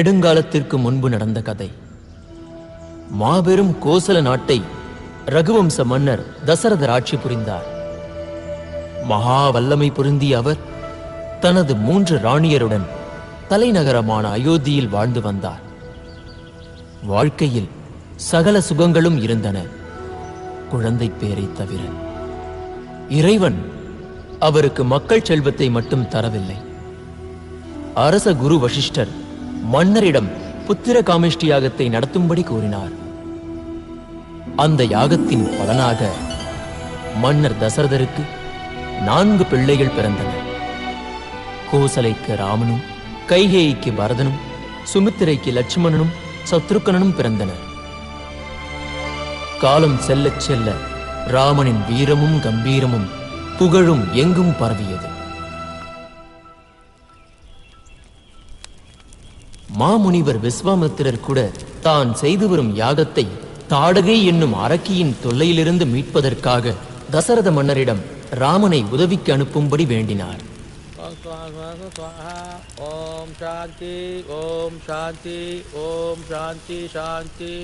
நெடுங்காலத்திற்கு முன்பு நடந்த கதை. மாபெரும் கோசல நாட்டை ரகுவம்ச மன்னர் தசரதர் ஆட்சி புரிந்தார். மகா வல்லமை புரிந்திய அவர் தனது மூன்று ராணியருடன் தலைநகரமான அயோத்தியில் வாழ்ந்து வந்தார். வாழ்க்கையில் சகல சுகங்களும் இருந்தன. குழந்தை பேரை தவிர இறைவன் அவருக்கு மக்கள் செல்வத்தை மட்டும் தரவில்லை. அரச குரு வசிஷ்டர் மன்னரிடம் புத்திர காமிஷ்டி யாகத்தை நடத்தும்படி கூறினார். அந்த யாகத்தின் பலனாக மன்னர் தசரதருக்கு நான்கு பிள்ளைகள் பிறந்தனர். கோசலைக்கு ராமனும் கைகேயிக்கு பரதனும் சுமித்திரைக்கு லட்சுமணனும் சத்ருக்கனனும் பிறந்தனர். காலம் செல்லச் செல்ல ராமனின் வீரமும் கம்பீரமும் புகழும் எங்கும் பரவியது. மாமுனிவர் விஸ்வாமித்திரர் கூட தான் செய்து வரும் யாகத்தை தாடகை என்னும் அரக்கியின் தொல்லையிலிருந்து மீட்பதற்காக தசரத மன்னரிடம் ராமனை உதவிக்கு அனுப்பும்படி வேண்டினார். ஓம் சாந்தி ஓம் சாந்தி ஓம் சாந்தி சாந்தி.